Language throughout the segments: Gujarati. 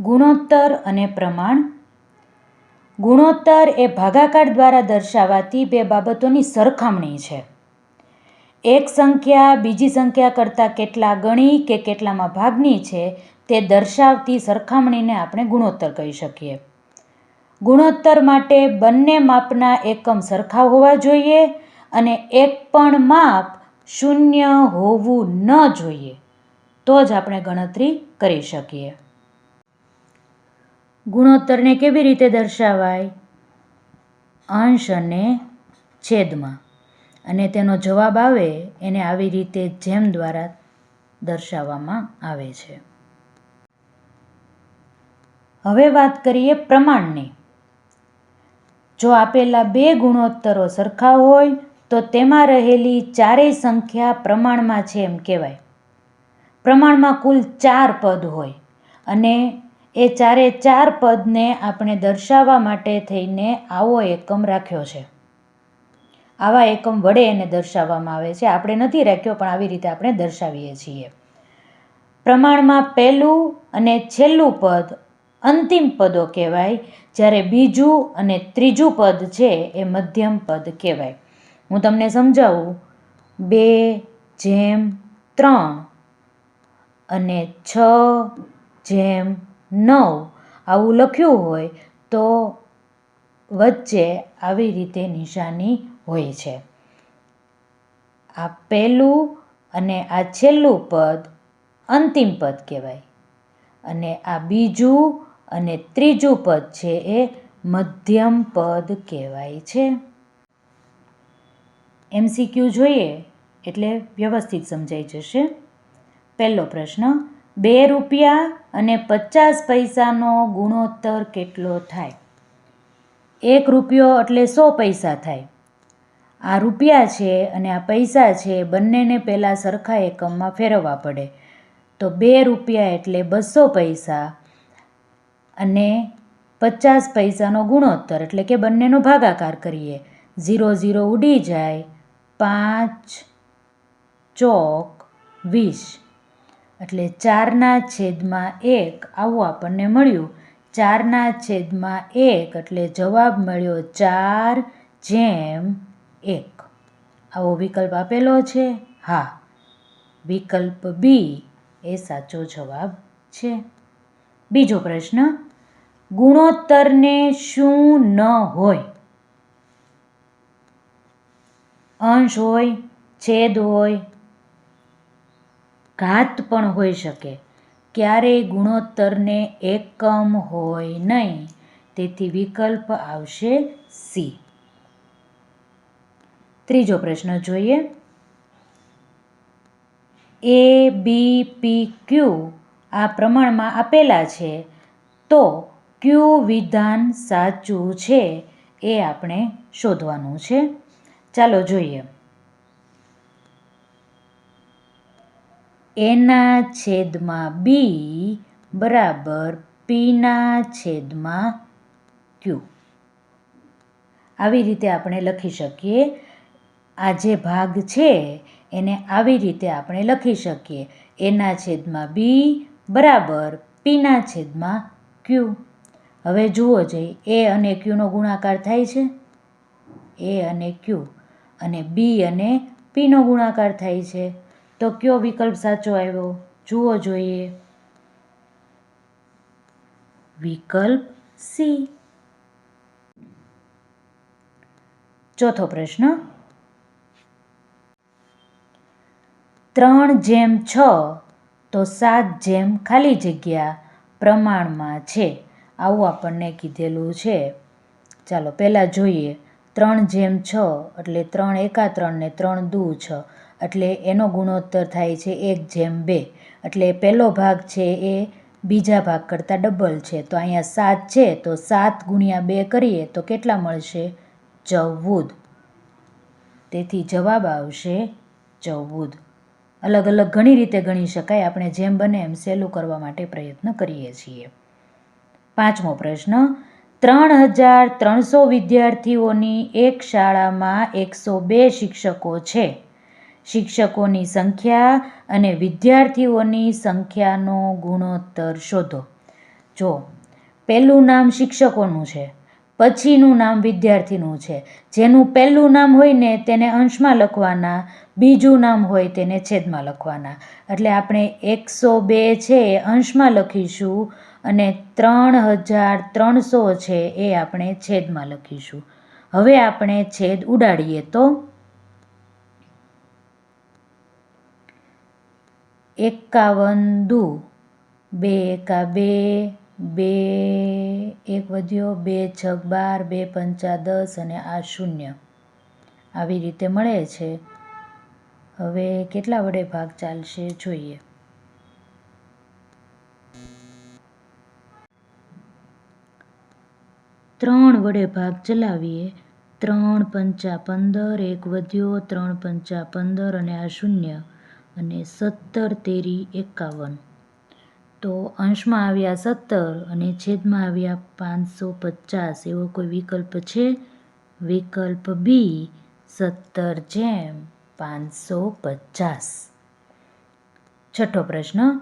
ગુણોત્તર અને પ્રમાણ? ગુણોત્તર એ ભાગાકાર દ્વારા દર્શાવાતી બે બાબતોની સરખામણી છે. એક સંખ્યા બીજી સંખ્યા કરતાં કેટલા ગણી કે કેટલામાં ભાગની છે તે દર્શાવતી સરખામણીને આપણે ગુણોત્તર કહી શકીએ. ગુણોત્તર માટે બંને માપના એકમ સરખા હોવા જોઈએ અને એક પણ માપ શૂન્ય હોવું ન જોઈએ. તો જ આપણે ગણતરી કરી શકીએ. ગુણોત્તરને કેવી રીતે દર્શાવાય? અંશ અને છેદમાં. અને તેનો જવાબ આવે, એને આવી રીતે જેમ દ્વારા દર્શાવવામાં આવે છે. હવે વાત કરીએ પ્રમાણની. જો આપેલા બે ગુણોત્તરો સરખા હોય, તો તેમાં રહેલી ચારેય સંખ્યા પ્રમાણમાં છે એમ કહેવાય. પ્રમાણમાં કુલ ચાર પદ હોય અને એ ચારે ચાર પદને આપણે દર્શાવવા માટે થઈને આવો એકમ રાખ્યો છે. આવા એકમ વડે એને દર્શાવવામાં આવે છે. આપણે નથી રાખ્યો, પણ આવી રીતે આપણે દર્શાવીએ છીએ. પ્રમાણમાં પહેલું અને છેલ્લું પદ અંતિમ પદો કહેવાય. જ્યારે બીજું અને ત્રીજું પદ છે એ મધ્યમ પદ કહેવાય. હું તમને સમજાવું. બે જેમ ત્રણ અને છ જેમ નવ આવું લખ્યું હોય તો વચ્ચે આવી રીતે નિશાની હોય છે. આ પહેલું અને આ છેલ્લું પદ અંતિમ પદ કહેવાય. અને આ બીજું અને ત્રીજું પદ છે એ મધ્યમ પદ કહેવાય છે. એમસીક્યુ જોઈએ એટલે વ્યવસ્થિત સમજાઈ જશે. પહેલો પ્રશ્ન બે રૂપિયા અને પચાસ પૈસાનો ગુણોત્તર કેટલો થાય? એક રૂપિયો એટલે સો પૈસા થાય. આ રૂપિયા છે અને આ પૈસા છે બંનેને પહેલાં સરખા એકમમાં ફેરવવા પડે. તો બે રૂપિયા એટલે બસો પૈસા અને પચાસ પૈસાનો ગુણોત્તર એટલે કે બંનેનો ભાગાકાર કરીએ. ઝીરો ઝીરો ઉડી જાય પાંચ ચોક વીસ. એટલે ચારના છેદમાં એક આવું આપણને મળ્યું. ચારના છેદમાં એક એટલે જવાબ મળ્યો ચાર જેમ એક. આવો વિકલ્પ આપેલો છે? હા. વિકલ્પ બી એ સાચો જવાબ છે. બીજો પ્રશ્ન, ગુણોત્તરને શું ન હોય? અંશ હોય, છેદ હોય ઘાત પણ હોઈ શકે. ક્યારેય ગુણોત્તરને એકમ હોય નહીં. તેથી વિકલ્પ આવશે સી. ત્રીજો પ્રશ્ન જોઈએ. એ, બી, પી, ક્યુ આ પ્રમાણમાં આપેલા છે. તો ક્યુ વિધાન સાચું છે એ આપણે શોધવાનું છે. ચાલો જોઈએ. એના છેદમાં બી બરાબર પીના છેદમાં ક્યુ. આવી રીતે આપણે લખી શકીએ. આ જે ભાગ છે, એને આવી રીતે આપણે લખી શકીએ. એના છેદમાં બી બરાબર પીના છેદમાં ક્યુ. હવે જુઓ જઈ એ અને ક્યુનો ગુણાકાર થાય છે. એ અને ક્યુ અને બી અને પીનો ગુણાકાર થાય છે. તો કયો વિકલ્પ સાચો આવ્યો? જુઓ જોઈએ. વિકલ્પ સી. ચોથો પ્રશ્ન. ત્રણ જેમ છ, તો સાત જેમ ખાલી જગ્યા પ્રમાણમાં છે. આવું આપણને કીધેલું છે. ચાલો, પહેલાં જોઈએ. ત્રણ જેમ છ, એટલે ત્રણ એકા ત્રણ ને ત્રણ દુ છ. એટલે એનો ગુણોત્તર થાય છે એક જેમ બે. એટલે પહેલો ભાગ છે એ બીજા ભાગ કરતાં ડબલ છે. તો અહીંયા સાત છે, તો સાત ગુણ્યા બે કરીએ તો કેટલા મળશે? ચૌદ. તેથી જવાબ આવશે ચૌદ. અલગ અલગ ઘણી રીતે ગણી શકાય, આપણે જેમ બને એમ સહેલું કરવા માટે પ્રયત્ન કરીએ છીએ. પાંચમો પ્રશ્ન, ત્રણ હજાર ત્રણસો વિદ્યાર્થીઓની એક શાળામાં એકસો બે શિક્ષકો છે. શિક્ષકોની સંખ્યા અને વિદ્યાર્થીઓની સંખ્યાનો ગુણોત્તર શોધો. જો, પહેલું નામ શિક્ષકોનું છે, પછીનું નામ વિદ્યાર્થીનું છે. જેનું પહેલું નામ હોય ને તેને અંશમાં લખવાના, બીજું નામ હોય તેને છેદમાં લખવાના. એટલે આપણે એકસો બે છે એ અંશમાં લખીશું અને ત્રણ હજાર ત્રણસો છે એ આપણે છેદમાં લખીશું. હવે આપણે છેદ ઉડાડીએ તો? એકાવન દુ બે એકા બે બે એક વધ્યો, બે છગ બાર, બે પંચા દસ અને આ શૂન્ય. આવી રીતે મળે છે. હવે કેટલા વડે ભાગ ચાલશે જોઈએ? ત્રણ વડે ભાગ ચલાવીએ. ત્રણ પંચા પંદર, એક વધ્યો, ત્રણ પંચા પંદર અને આ શૂન્ય. અને સત્તર તેરી એકાવન. તો અંશમાં આવ્યા સત્તર અને છેદમાં આવ્યા પાંચસો પચાસ. એવો કોઈ વિકલ્પ છે? વિકલ્પ બી, સત્તર જેમ પાંચસો પચાસ. છઠ્ઠો પ્રશ્ન,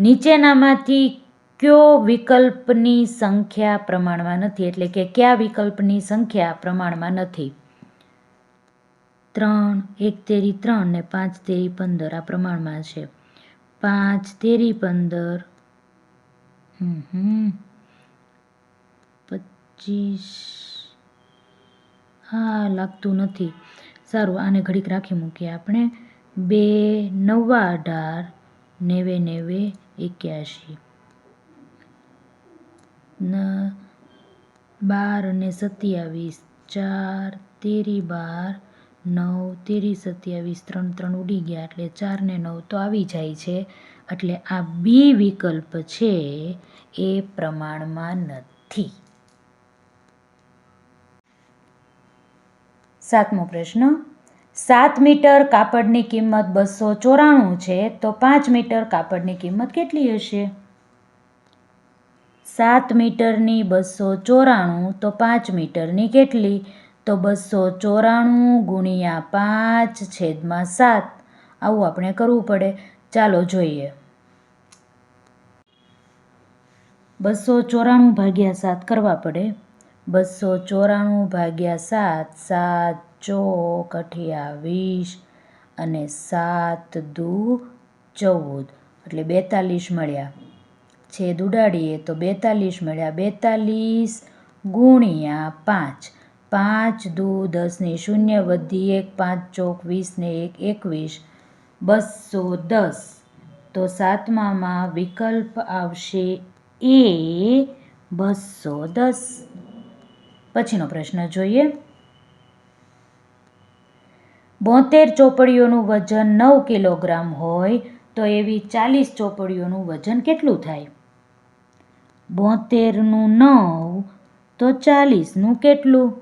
નીચેનામાંથી કયો વિકલ્પની સંખ્યા પ્રમાણમાં નથી? એટલે કે કયા વિકલ્પની સંખ્યા પ્રમાણમાં નથી? ત્રણ, એક તેરી ત્રણ ને પાંચ તેરી પંદર. આ પ્રમાણમાં છે. પાંચ તેરી પંદર. પચીસ. હા, લાગતું નથી. સારું, આને ઘડીક રાખી મૂકીએ આપણે. બે નવ્વા અઢાર, નેવે નેવે એક્યાસી બાર અને સત્યાવીસ. ચાર, તેરી બાર. નવ તેરી સત્યાવીસ, ત્રણ ત્રણ ઉડી ગયા એટલે ચાર ને નવ તો આવી જાય છે. એટલે આ બી વિકલ્પ છે એ પ્રમાણમાં નથી. સાતમો પ્રશ્ન, સાત મીટર કાપડની કિંમત બસો ચોરાણું છે તો પાંચ મીટર કાપડની કિંમત કેટલી હશે? સાત મીટરની બસો ચોરાણું તો પાંચ મીટરની કેટલી? તો બસો ચોરાણું ગુણ્યા પાંચ છેદમાં સાત. આવું આપણે કરવું પડે. ચાલો જોઈએ. બસો ચોરાણું ભાગ્યા સાત કરવા પડે. બસો ચોરાણું ભાગ્યા સાત સાત ચોક અઠ્યાવીસ અને સાત દુ ચૌદ. એટલે બેતાલીસ મળ્યા. છેદ ઉડાડીએ તો બેતાલીસ મળ્યા. બેતાલીસ ગુણ્યા પાંચ. પાંચ દુ દસની શૂન્ય વધી એક, પાંચ ચોક વીસને એક, એકવીસ, બસો દસ. તો સાતમામાં વિકલ્પ આવશે એ બસો દસ. પછીનો પ્રશ્ન જોઈએ. બોતેર ચોપડીઓનું વજન નવ કિલોગ્રામ હોય તો એવી ચાલીસ ચોપડીઓનું વજન કેટલું થાય? બોતેરનું નવ તો ચાલીસનું કેટલું?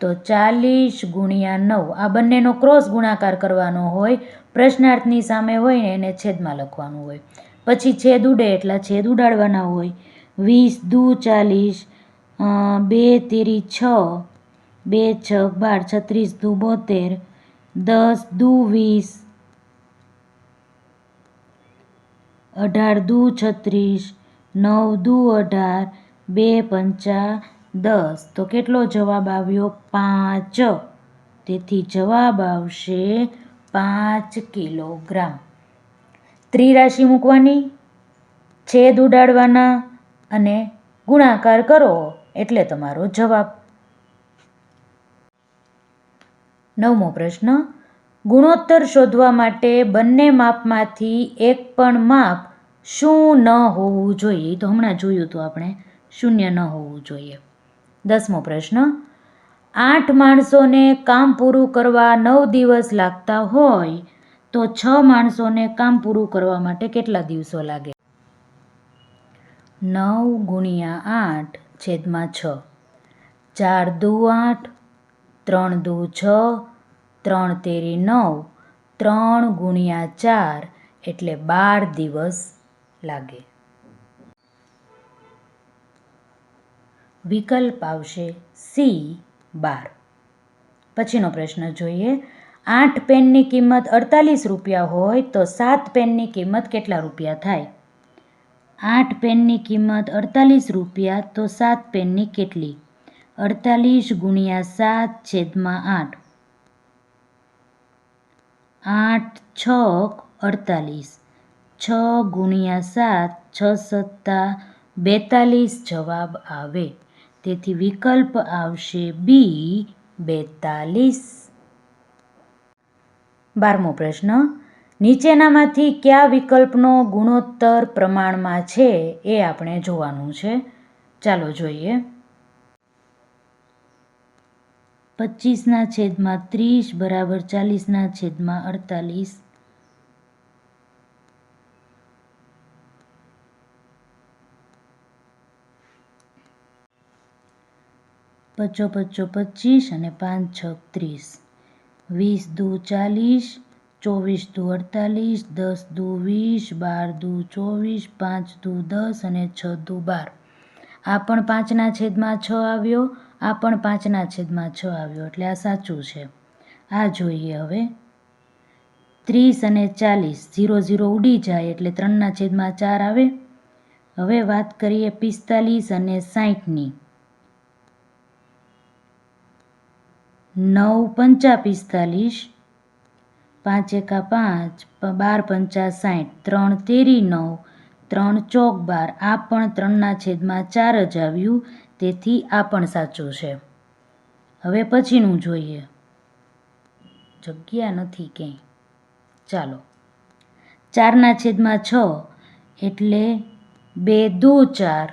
તો ચાલીસ ગુણ્યા નવ. આ બંનેનો ક્રોસ ગુણાકાર કરવાનો હોય, પ્રશ્નાર્થની સામે હોય ને એને છેદમાં લખવાનું હોય. પછી છેદ ઉડે એટલા છેદ ઉડાડવાના હોય. વીસ, દુ, ચાલીસ બે, તેરી, છ. બે, છ, બાર, છત્રીસ, દુ, બોતેર. દસ, દુ, વીસ. અઢાર, દુ, છત્રીસ. નવ, દુ, અઢાર. બે, પંચા. દસ. તો કેટલો જવાબ આવ્યો? પાંચ. તેથી જવાબ આવશે પાંચ કિલોગ્રામ. ત્રિરાશિ મૂકવાની, છેદ ઉડાડવાના અને ગુણાકાર કરો એટલે તમારો જવાબ. નવમો પ્રશ્ન. ગુણોત્તર શોધવા માટે બંને માપમાંથી એક પણ માપ શું ન હોવું જોઈએ? તો હમણાં જોયું હતું આપણે. શૂન્ય ન હોવું જોઈએ. દસમો પ્રશ્ન, આઠ માણસોને કામ પૂરું કરવા નવ દિવસ લાગતા હોય તો છ માણસોને કામ પૂરું કરવા માટે કેટલા દિવસો લાગે? નવ ગુણ્યા આઠ છેદમાં છ. ચાર દુ આઠ, ત્રણ દુ છ, ત્રણ તેરી નવ, ત્રણ ગુણ્યા ચાર એટલે બાર દિવસ લાગે. વિકલ્પ આવશે સી બાર. પછીનો પ્રશ્ન જોઈએ. આઠ પેનની કિંમત અડતાલીસ રૂપિયા હોય તો સાત પેનની કિંમત કેટલા રૂપિયા થાય? આઠ પેનની કિંમત અડતાલીસ રૂપિયા તો સાત પેનની કેટલી? અડતાલીસ ગુણ્યા સાત છેદમાં આઠ. આઠ છ અડતાલીસ. છ ગુણ્યા સાત, છ સત્તા બેતાલીસ જવાબ આવે. તેથી વિકલ્પ આવશે બી, બેતાલીસ. બારમો પ્રશ્ન, નીચેનામાંથી કયા વિકલ્પનો ગુણોત્તર પ્રમાણમાં છે એ આપણે જોવાનું છે. ચાલો જોઈએ. પચીસના છેદમાં ત્રીસ બરાબર ચાલીસના છેદમાં અડતાલીસ. પચો પચો પચીસ અને પાંચ છ ત્રીસ. વીસ દુ ચાલીસ, ચોવીસ દુ અડતાલીસ, દસ દુ વીસ, બાર દુ ચોવીસ, પાંચ દુ દસ અને છ દુ બાર. આ પણ પાંચના છેદમાં છ આવ્યો, આ પણ પાંચના છેદમાં છ આવ્યો, એટલે આ સાચું છે. આ જોઈએ હવે. ત્રીસ અને ચાલીસ, ઝીરો ઝીરો ઉડી જાય એટલે ત્રણના છેદમાં ચાર આવે. હવે વાત કરીએ પિસ્તાલીસ અને સાહીઠની નવ પંચા પિસ્તાલીસ પાંચ એકા પાંચ, બાર પંચા સાઠ, ત્રણ તેરી નવ, ત્રણ ચોક બાર, આ પણ ત્રણના છેદમાં ચાર જ આવ્યું, તેથી આ પણ સાચું છે. હવે પછીનું જોઈએ. જગ્યા નથી ક્યાંય. ચાલો. ચારના છેદમાં છ એટલે બે દો ચાર.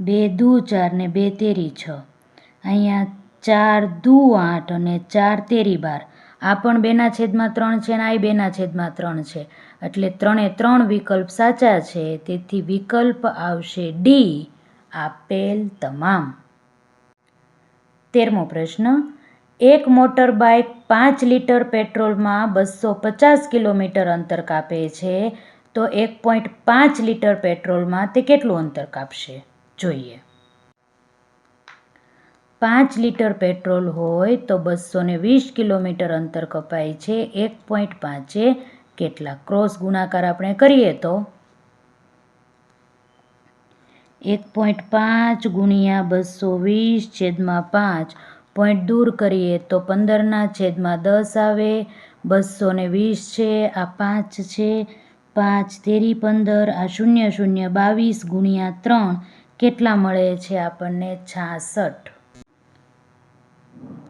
બે દુ ચાર ને બે તેરી છ. અહીંયા ચાર દુ આઠ અને ચાર તેરી બાર. આ પણ બેના છેદમાં ત્રણ છે અને આ બેના છેદમાં ત્રણ છે. એટલે ત્રણે ત્રણ વિકલ્પ સાચા છે, તેથી વિકલ્પ આવશે ડી, આપેલ તમામ. તેરમો પ્રશ્ન. એક મોટર બાઇક પાંચ લીટર પેટ્રોલમાં બસો પચાસ કિલોમીટર અંતર કાપે છે, તો એક પોઈન્ટ પાંચ લીટર પેટ્રોલમાં તે કેટલું અંતર કાપશે? જોઈએ. પાંચ લીટર પેટ્રોલ હોય તો બસો ને વીસ કિલોમીટર અંતર કપાય છે, એક પોઈન્ટ પાંચે. કેટલા ક્રોસ ગુણાકાર આપણે કરીએ તો? એક પોઈન્ટ પાંચ ગુણ્યા બસો વીસ છેદમાં પાંચ. પોઈન્ટ દૂર કરીએ તો પંદરના છેદમાં દસ આવે. બસો ને વીસ છે, આ પાંચ છે. પાંચ તેરી પંદર, આ શૂન્ય શૂન્ય બાવીસ ગુણ્યા ત્રણ. કેટલા મળે છે આપણને છાસઠ?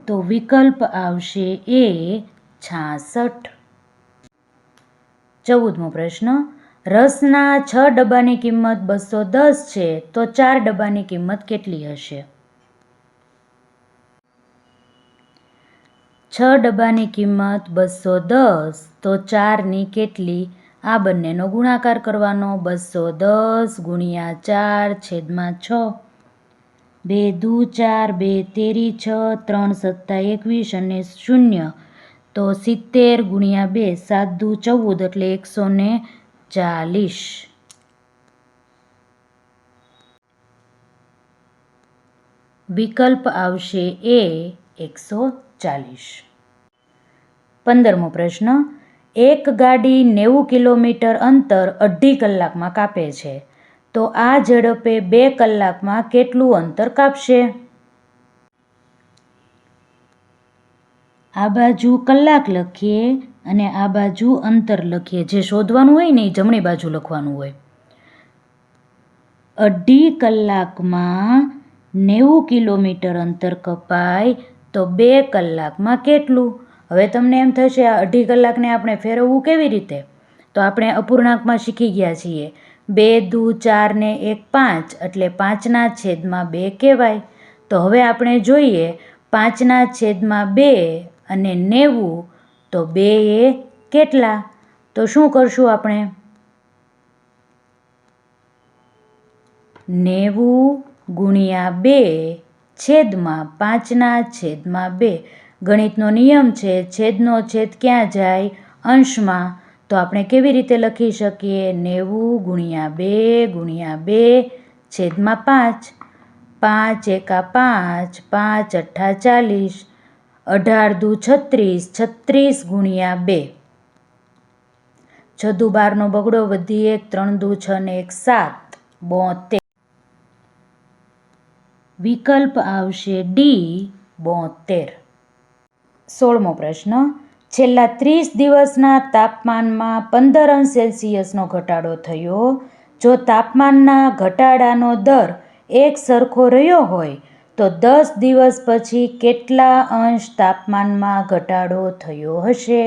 તો વિકલ્પ આવશે એ છાસઠ. ચૌદમો પ્રશ્ન, રસના છ ડબ્બાની કિંમત બસો દસ છે, તો ચાર ડબ્બાની કિંમત કેટલી હશે? છ ડબ્બાની કિંમત બસો દસ, તો ચારની કેટલી? આ બંનેનો ગુણાકાર કરવાનો બસો દસ ગુણ્યા ચાર છેદમાં છ. બે દુ ચાર, બે તેરી છ, ત્રણ સત્તા એકવીસ અને શૂન્ય. તો સિત્તેર ગુણ્યા બે, સાત દુ ચૌદ એટલે એકસો ને ચાલીસ. વિકલ્પ આવશે એ એકસો ચાલીસ. પંદરમો પ્રશ્ન એક ગાડી નેવું કિલોમીટર અંતર અઢી કલાકમાં કાપે છે. તો આ ઝડપે બે કલાકમાં કેટલું અંતર કાપશે? આ બાજુ કલાક લખીએ અને આ બાજુ અંતર લખીએ. જે શોધવાનું હોય ને એ જમણી બાજુ લખવાનું હોય. અઢી કલાકમાં નેવું કિલોમીટર અંતર કપાય તો બે કલાકમાં કેટલું? હવે તમને એમ થશે અઢી કલાકને આપણે ફેરવવું કેવી રીતે? તો આપણે અપૂર્ણાંકમાં શીખી ગયા છીએ. બે, દુ, ચાર ને એક, પાંચ. એટલે પાંચના છેદમાં બે કહેવાય. તો હવે આપણે જોઈએ પાંચના છેદમાં બે અને નેવું, તો બે એ કેટલા? તો શું કરશું આપણે? નેવું ગુણ્યા બે છેદમાં પાંચના છેદમાં બે. ગણિતનો નિયમ છે, છેદનો છેદ ક્યાં જાય, અંશમાં, તો આપણે કેવી રીતે લખી શકીએ? નેવું ગુણ્યા બે ગુણ્યા બે, છેદમાં પાંચ. પાંચ એકા પાંચ પાંચ અઠ્ઠા ચાલીસ, અઢાર દુ છત્રીસ છત્રીસ ગુણ્યા બે. છ દુ બારનો બગડો વધી એક, ત્રણ દુ છ ને એક, સાત. બોતેર. વિકલ્પ આવશે ડી, બોતેર. સોળમો પ્રશ્ન, છેલ્લા ત્રીસ દિવસના તાપમાનમાં પંદર અંશ સેલ્સિયસનો ઘટાડો થયો. જો તાપમાનના ઘટાડાનો દર એક સરખો રહ્યો હોય, તો દસ દિવસ પછી કેટલા અંશ તાપમાનમાં ઘટાડો થયો હશે?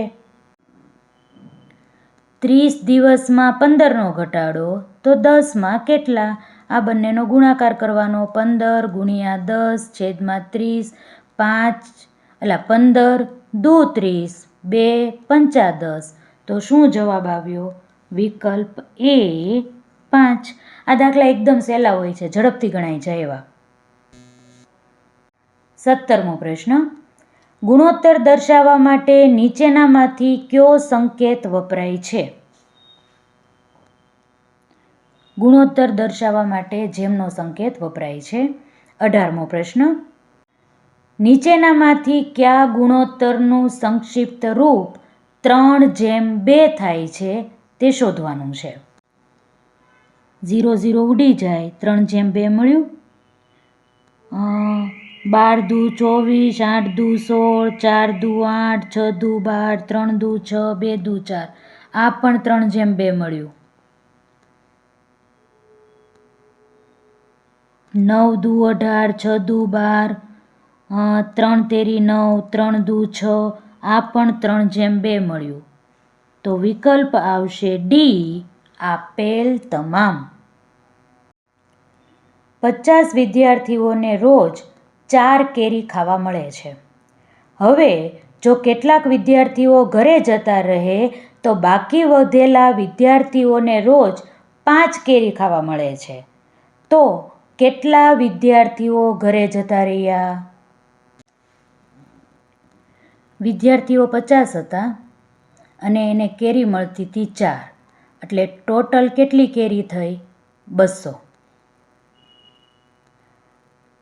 ત્રીસ દિવસમાં પંદરનો ઘટાડો, તો દસમાં કેટલા? આ બંનેનો ગુણાકાર કરવાનો પંદર ગુણ્યા દસ છેદમાં ત્રીસ, પાંચ એટલે પંદર દુ ત્રીસ બે પંચા દસ તો શું જવાબ આવ્યો? વિકલ્પ એ પાંચ. આ દાખલા એકદમ સહેલા હોય છે, ઝડપથી ગણાય જાય એવા. સત્તરમો પ્રશ્ન. ગુણોત્તર દર્શાવવા માટે નીચેનામાંથી કયો સંકેત વપરાય છે? ગુણોત્તર દર્શાવવા માટે જેમનો સંકેત વપરાય છે? અઢારમો પ્રશ્ન. નીચેનામાંથી કયા ગુણોત્તરનું સંક્ષિપ્ત રૂપ ત્રણ જેમ બે થાય છે તે શોધવાનું છે. ઝીરો ઝીરો ઉડી જાય, ત્રણ જેમ બે મળ્યું. બાર દુ ચોવીસ, આઠ દુ સોળ, ચાર દુ આઠ, છ દુ બાર, ત્રણ દુ છ, બે દુ ચાર. આ પણ ત્રણ જેમ બે મળ્યું. નવ દુ અઢાર, છ દુ બાર ત્રણ તેરી નવ, ત્રણ દુ છ, આ પણ ત્રણ જેમ બે મળ્યું. તો વિકલ્પ આવશે ડી, આપેલ તમામ. પચાસ વિદ્યાર્થીઓને રોજ ચાર કેરી ખાવા મળે છે. હવે, જો કેટલાક વિદ્યાર્થીઓ ઘરે જતા રહે, તો બાકી વધેલા વિદ્યાર્થીઓને રોજ પાંચ કેરી ખાવા મળે છે. તો કેટલા વિદ્યાર્થીઓ ઘરે જતા રહ્યા? વિદ્યાર્થીઓ પચાસ હતા અને એને કેરી મળતી હતી ચાર. એટલે ટોટલ કેટલી કેરી થઈ? બસો.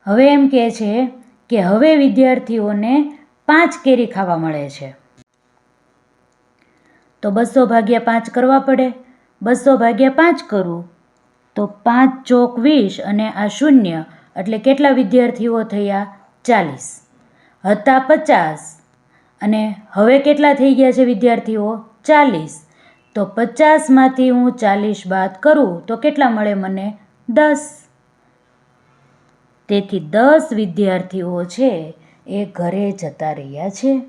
હવે એમ કહે છે કે હવે વિદ્યાર્થીઓને પાંચ કેરી ખાવા મળે છે. તો બસો ભાગ્યા પાંચ કરવા પડે. બસો ભાગ્યા પાંચ કરું. તો પાંચ ચોક વીસ અને આ શૂન્ય. એટલે કેટલા વિદ્યાર્થીઓ થયા? ચાલીસ. હતા પચાસ. અને હવે કેટલા થઈ ગયા છે વિદ્યાર્થીઓ? ચાલીસ. તો પચાસમાંથી હું ચાલીસ બાદ કરું તો કેટલા મળે મને? દસ. તેથી દસ વિદ્યાર્થીઓ છે એ ઘરે જતા રહ્યા છે.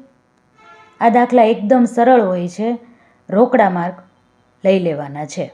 આ દાખલા એકદમ સરળ હોય છે. રોકડા માર્ક લઈ લેવાના છે.